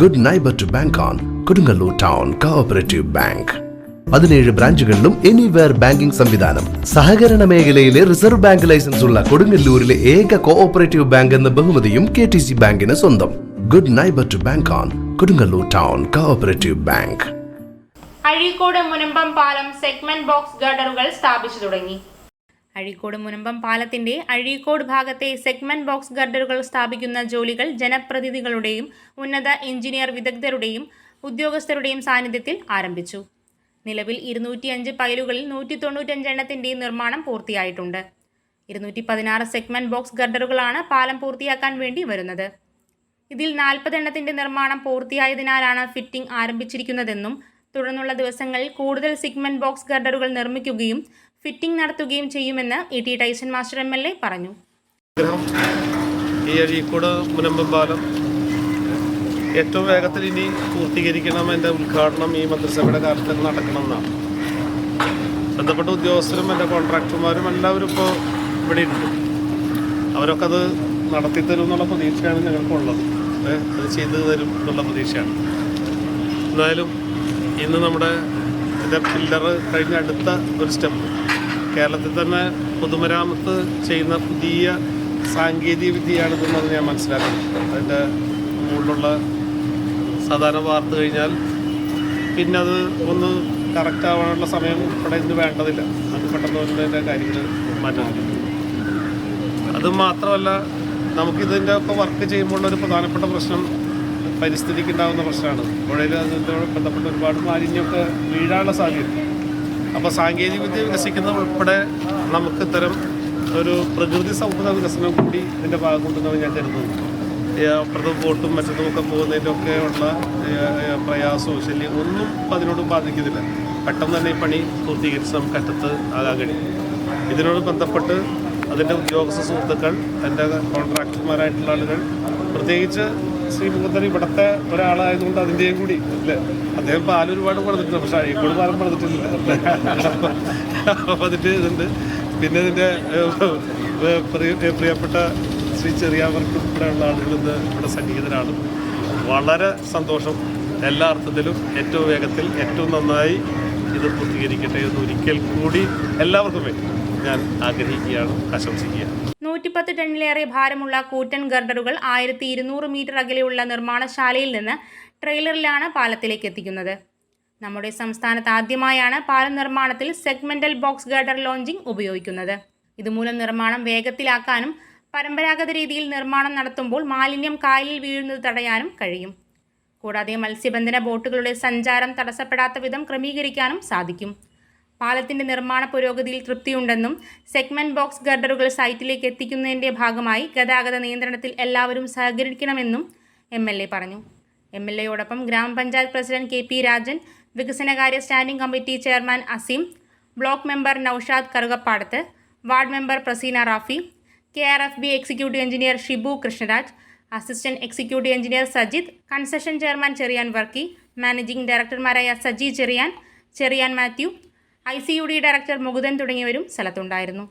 Good neighbour to bank on Kodungallur town cooperative bank പതിനേഴ് ബ്രാഞ്ചുകളിലും anywhere banking സംവിധാനം. സഹകരണ മേഖലയിലെ റിസർവ് ബാങ്ക് ലൈസൻസ് ഉള്ള കൊടുങ്ങല്ലൂരിലെ ഏക കോഓപ്പറേറ്റീവ് ബാങ്ക് എന്ന ബഹുമതിയും കെ ടി സി ബാങ്കിന് സ്വന്തം. Good neighbour to bank on Kodungallur town cooperative bank Azhikode Munambam പാലം സെഗ്മെന്റ് ബോക്സ് ഗർഡറുകൾ സ്ഥാപിച്ചു തുടങ്ങി. അഴീക്കോട് മുനമ്പം പാലത്തിന്റെ അഴീക്കോട് ഭാഗത്തെ സെഗ്മെന്റ് ബോക്സ് ഗർഡറുകൾ സ്ഥാപിക്കുന്ന ജോലികൾ ജനപ്രതിനിധികളുടെയും ഉന്നത എഞ്ചിനീയർ വിദഗ്ധരുടെയും ഉദ്യോഗസ്ഥരുടെയും സാന്നിധ്യത്തിൽ ആരംഭിച്ചു. നിലവിൽ ഇരുന്നൂറ്റിയഞ്ച് പൈലുകളിൽ നൂറ്റി തൊണ്ണൂറ്റഞ്ച് എണ്ണത്തിന്റെ നിർമ്മാണം പൂർത്തിയായിട്ടുണ്ട്. ഇരുന്നൂറ്റി പതിനാറ് സെഗ്മെന്റ് ബോക്സ് ഗർഡറുകളാണ് പാലം പൂർത്തിയാക്കാൻ വേണ്ടി വരുന്നത്. ഇതിൽ നാൽപ്പത് എണ്ണത്തിന്റെ നിർമ്മാണം പൂർത്തിയായതിനാലാണ് ഫിറ്റിംഗ് ആരംഭിച്ചിരിക്കുന്നതെന്നും തുടർന്നുള്ള ദിവസങ്ങളിൽ കൂടുതൽ സിഗ്മെന്റ് ബോക്സ് ഗർഡറുകൾ നിർമ്മിക്കുകയും ഫിറ്റിംഗ് നടത്തുകയും ചെയ്യുമെന്ന് E T Tyson master M L A പറഞ്ഞു. ഈ അഴീക്കോട് മുനമ്പം പാലം. ഏറ്റവും വേഗത്തിൽ ഇനി പൂർത്തീകരിക്കണം എന്റെ ഉദ്ഘാടനം ഈ മന്ത്രിസഭയുടെ കാലത്ത് തന്നെ നടക്കണം എന്നാണ് ബന്ധപ്പെട്ട ഉദ്യോഗസ്ഥരും എന്റെ കോൺട്രാക്ടർമാരും എല്ലാവരും ഇപ്പോൾ ഇവിടെ ഉണ്ട്. അവരൊക്കെ അത് നടത്തി തരും എന്നുള്ള പ്രതീക്ഷയാണ് ഞങ്ങൾക്കുള്ളത്. അത് ചെയ്തു തരും എന്നുള്ള പ്രതീക്ഷയാണ്. എന്തായാലും ഇന്ന് നമ്മുടെ ഇതിന്റെ പില്ലർ കഴിഞ്ഞ അടുത്ത ഒരു സ്റ്റെപ്പ്. കേരളത്തിൽ തന്നെ പൊതുമരാമത്ത് ചെയ്യുന്ന പുതിയ സാങ്കേതിക വിദ്യയാണിതെന്നത് ഞാൻ മനസ്സിലാക്കുന്നു. അതിന്റെ മുകളിലുള്ള സാധാരണ വാർത്ത കഴിഞ്ഞാൽ പിന്നെ അത് ഒന്ന് കറക്റ്റ് ആവാനുള്ള സമയം ഇവിടെ ഇന്ന് വേണ്ടതില്ല. അത് പെട്ടെന്ന് വരുന്നതിന്റെ കാര്യങ്ങൾ മാറ്റാൻ അത് മാത്രമല്ല നമുക്കിതിന്റെ ഒക്കെ വർക്ക് ചെയ്യുമ്പോൾ ഒരു പ്രധാനപ്പെട്ട പ്രശ്നം പരിസ്ഥിതിക്ക് ഉണ്ടാകുന്ന പ്രശ്നമാണ്. പുഴയിൽ അതിനോട് ബന്ധപ്പെട്ട് ഒരുപാട് മാലിന്യമൊക്കെ വീഴാനുള്ള സാധ്യത. അപ്പോൾ സാങ്കേതികവിദ്യ വികസിക്കുന്ന ഉൾപ്പെടെ നമുക്ക് ഇത്തരം ഒരു പ്രകൃതി സൗഹൃദ വികസനം കൂടി ഇതിന്റെ ഭാഗം കൊണ്ടുവന്നു ഞാൻ കരുതുന്നത് ഈ അപ്പുറത്തും ബോട്ടും മറ്റതും ഒക്കെ പോകുന്നതിന്റെയൊക്കെ ഉള്ള പ്രയാസവും ശല്യം ഒന്നും അതിനോട് ബാധിക്കുന്നില്ല. പെട്ടെന്ന് തന്നെ ഈ പണി പൂർത്തീകരിച്ച് നമുക്ക് അറ്റത്ത് ആകാൻ കഴിയും. ഇതിനോട് ബന്ധപ്പെട്ട് അതിന്റെ ഉദ്യോഗസ്ഥ സുഹൃത്തുക്കൾ എന്റെ കോൺട്രാക്ടർമാരായിട്ടുള്ള ആളുകൾ പ്രത്യേകിച്ച് ശ്രീ മുഖത്തൻ ഇവിടുത്തെ ഒരാളായതുകൊണ്ട് അതിന്റെയും കൂടി അല്ലേ? അദ്ദേഹം പാൽ ഒരുപാട് പണിതിട്ടുണ്ട് പക്ഷേ അഴീക്കോട് പാലം പണിതിട്ടില്ല അപ്പോൾ അതിന്റെ ഇതുണ്ട്. പിന്നെ ഇതിന്റെ പ്രിയപ്പെട്ട ശ്രീ ചെറിയാവർക്കും ഇവിടെയുള്ള ആളുകളിൽ ഇവിടെ സന്നിഹിതരാണ്. വളരെ സന്തോഷം. എല്ലാ അർത്ഥത്തിലും ഏറ്റവും വേഗത്തിൽ ഏറ്റവും നന്നായി ഇത് പൂർത്തീകരിക്കട്ടെ എന്ന് ഒരിക്കൽ കൂടി എല്ലാവർക്കും വേണ്ടി ഞാൻ ആഗ്രഹിക്കുകയാണ് ആശംസിക്കുകയാണ്. നൂറ്റിപ്പത്ത് ടണ്ണിലേറെ ഭാരമുള്ള കൂറ്റൻ ഗർഡറുകൾ ആയിരത്തി ഇരുന്നൂറ് മീറ്റർ അകലെയുള്ള നിർമ്മാണശാലയിൽ നിന്ന് ട്രെയിലറിലാണ് പാലത്തിലേക്ക് എത്തിക്കുന്നത്. നമ്മുടെ സംസ്ഥാനത്ത് ആദ്യമായാണ് പാലം നിർമ്മാണത്തിൽ സെഗ്മെന്റൽ ബോക്സ് ഗർഡർ ലോഞ്ചിങ് ഉപയോഗിക്കുന്നത്. ഇതുമൂലം നിർമ്മാണം വേഗത്തിലാക്കാനും പരമ്പരാഗത രീതിയിൽ നിർമ്മാണം നടത്തുമ്പോൾ മാലിന്യം കായലിൽ വീഴുന്നത് തടയാനും കഴിയും. കൂടാതെ മത്സ്യബന്ധന ബോട്ടുകളുടെ സഞ്ചാരം തടസ്സപ്പെടാത്ത വിധം ക്രമീകരിക്കാനും സാധിക്കും. പാലത്തിന്റെ നിർമ്മാണ പുരോഗതിയിൽ തൃപ്തിയുണ്ടെന്നും സെഗ്മെന്റ് ബോക്സ് ഗർഡറുകൾ സൈറ്റിലേക്ക് എത്തിക്കുന്നതിന്റെ ഭാഗമായി ഗതാഗത നിയന്ത്രണത്തിൽ എല്ലാവരും സഹകരിക്കണമെന്നും എം എൽ എ പറഞ്ഞു. M L എയോടൊപ്പം grama panchayat president K P Rajan വികസനകാര്യ standing committee chairman Azeem block member Noushad Karukappadath ward member Praseena Rafi K R F B executive engineer Shibu Krishnaraj assistant executive engineer Sajith concession chairman Cherian Varkey managing ഡയറക്ടർമാരായ Saji Cherian Cherian Mathew I C U D director Mukundan തുടങ്ങിയവരും സ്ഥലത്തുണ്ടായിരുന്നു